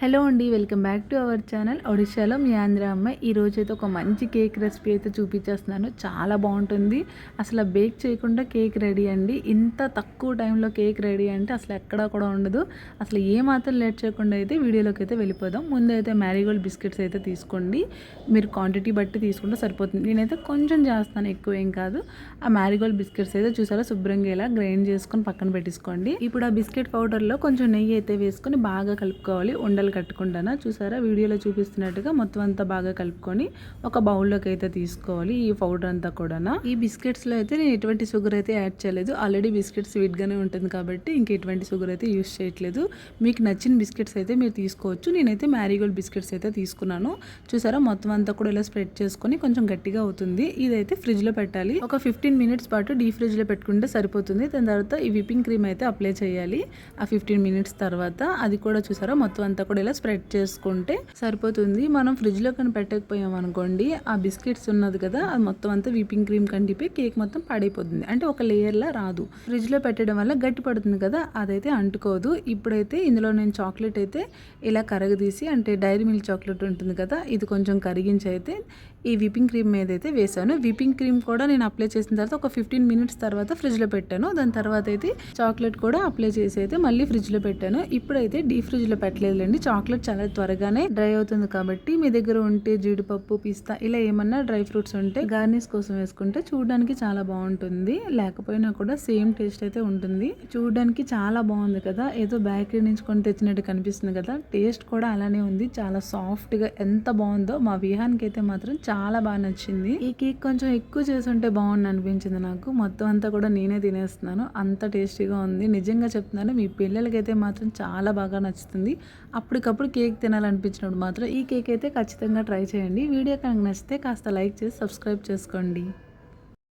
Hello అండి welcome back to our channel. ఒడిశాలో మీ ఆంధ్ర అమ్మ ఈ రోజు అయితే ఒక మంచి కేక్ రెసిపీ అయితే చూపించేస్తున్నాను. చాలా బాగుంటుంది. అసలు బేక్ చేయకుండా కేక్ రెడీ అండి. ఇంత తక్కువ టైంలో కేక్ రెడీ అంటే అసలు ఎక్కడా కూడా ఉండదు. అసలు ఏ మాత్రం లేట్ చేయకుండా అయితే వీడియోలోకి అయితే వెళ్ళిపోదాం. ముందు అయితే మ్యారీగోల్డ్ బిస్కెట్స్ అయితే తీసుకోండి. మీరు క్వాంటిటీ బట్టి తీసుకుంటే సరిపోతుంది. నేనైతే కొంచెం చేస్తాను ఎక్కువ ఏం కాదు. ఆ మ్యారీగోల్డ్ బిస్కెట్స్ అయితే చూసారా? శుభ్రంగా ఇలా గ్రైండ్ చేసుకొని పక్కన పెట్టేసుకోండి. ఇప్పుడు ఆ బిస్కెట్ పౌడర్లో కొంచెం నెయ్యి అయితే వేసుకొని బాగా కలుపుకోవాలి. ఉండలు కట్టుకుంటానా? చూసారా? వీడియోలో చూపిస్తున్నట్టుగా మొత్తం అంతా బాగా కలుపుకొని ఒక బౌల్లోకి అయితే తీసుకోవాలి ఈ పౌడర్ అంతా కూడా ఈ బిస్కెట్స్లో అయితే నేను ఎటువంటి షుగర్ అయితే యాడ్ చేయలేదు. ఆల్రెడీ బిస్కెట్ స్వీట్గానే ఉంటుంది కాబట్టి ఇంక ఎటువంటి షుగర్ అయితే యూస్ చేయట్లేదు. మీకు నచ్చిన బిస్కెట్స్ అయితే మీరు తీసుకోవచ్చు. నేనైతే మ్యారీగోల్డ్ బిస్కెట్స్ అయితే తీసుకున్నాను. చూసారా? మొత్తం అంతా కూడా ఇలా స్ప్రెడ్ చేసుకొని కొంచెం గట్టిగా అవుతుంది. ఇదైతే ఫ్రిడ్జ్లో పెట్టాలి. ఒక ఫిఫ్టీన్ మినిట్స్ పాటు డీ ఫ్రిడ్జ్లో పెట్టుకుంటే సరిపోతుంది. దాని తర్వాత ఈ విపింగ్ క్రీమ్ అయితే అప్లై చేయాలి. ఆ ఫిఫ్టీన్ మినిట్స్ తర్వాత అది కూడా చూసారా? మొత్తం అంతా కూడా ఇలా స్ప్రెడ్ చేసుకుంటే సరిపోతుంది. మనం ఫ్రిడ్జ్లో కానీ పెట్టకపోయాం అనుకోండి ఆ బిస్కెట్స్ ఉన్నది కదా అది మొత్తం అంతా విపింగ్ క్రీమ్ కంటిపోయి కేక్ మొత్తం పడైపోతుంది. అంటే ఒక లేయర్లా రాదు. ఫ్రిడ్జ్లో పెట్టడం వల్ల గట్టి పడుతుంది కదా అదైతే అంటుకోదు. ఇప్పుడైతే ఇందులో నేను చాక్లెట్ అయితే ఇలా కరగదీసి అంటే డైరీ మిల్క్ చాక్లెట్ ఉంటుంది కదా ఇది కొంచెం కరిగించి అయితే ఈ విపింగ్ క్రీమ్ మీద అయితే వేసాను. విపింగ్ క్రీమ్ కూడా నేను అప్లై చేసిన తర్వాత ఒక ఫిఫ్టీన్ మినిట్స్ తర్వాత ఫ్రిడ్జ్లో పెట్టాను. దాని తర్వాత అయితే చాక్లెట్ కూడా అప్లై చేసి అయితే మళ్ళీ ఫ్రిడ్జ్లో పెట్టాను. ఇప్పుడైతే డీ ఫ్రిడ్జ్లో పెట్టలేదులేండి చాక్లెట్ చాలా త్వరగానే డ్రై అవుతుంది కాబట్టి మీ దగ్గర ఉంటే జీడిపప్పు పిస్తా ఇలా ఏమన్నా డ్రై ఫ్రూట్స్ ఉంటే గార్నిష్ కోసం వేసుకుంటే చూడడానికి చాలా బాగుంటుంది. లేకపోయినా కూడా సేమ్ టేస్ట్ అయితే ఉంటుంది. చూడడానికి చాలా బాగుంది కదా. ఏదో బేకరీ నుంచి కొని తెచ్చినట్టు కనిపిస్తుంది కదా. టేస్ట్ కూడా అలానే ఉంది. చాలా సాఫ్ట్గా ఎంత బాగుందో మా విహాన్కి అయితే మాత్రం చాలా బాగా నచ్చింది. ఈ కేక్ కొంచెం ఎక్కువ చేసి ఉంటే బాగుంది అనిపించింది నాకు. మొత్తం అంతా కూడా నేనే తినేస్తున్నాను. అంత టేస్టీగా ఉంది. నిజంగా చెప్తున్నాను మీ పిల్లలకైతే మాత్రం చాలా బాగా నచ్చుతుంది. అప్పుడు అప్పటికప్పుడు కేక్ తినాలనిపించినప్పుడు మాత్రం ఈ కేక్ అయితే ఖచ్చితంగా ట్రై చేయండి. వీడియో కనుక నచ్చితే కాస్త లైక్ చేసి సబ్స్క్రైబ్ చేసుకోండి.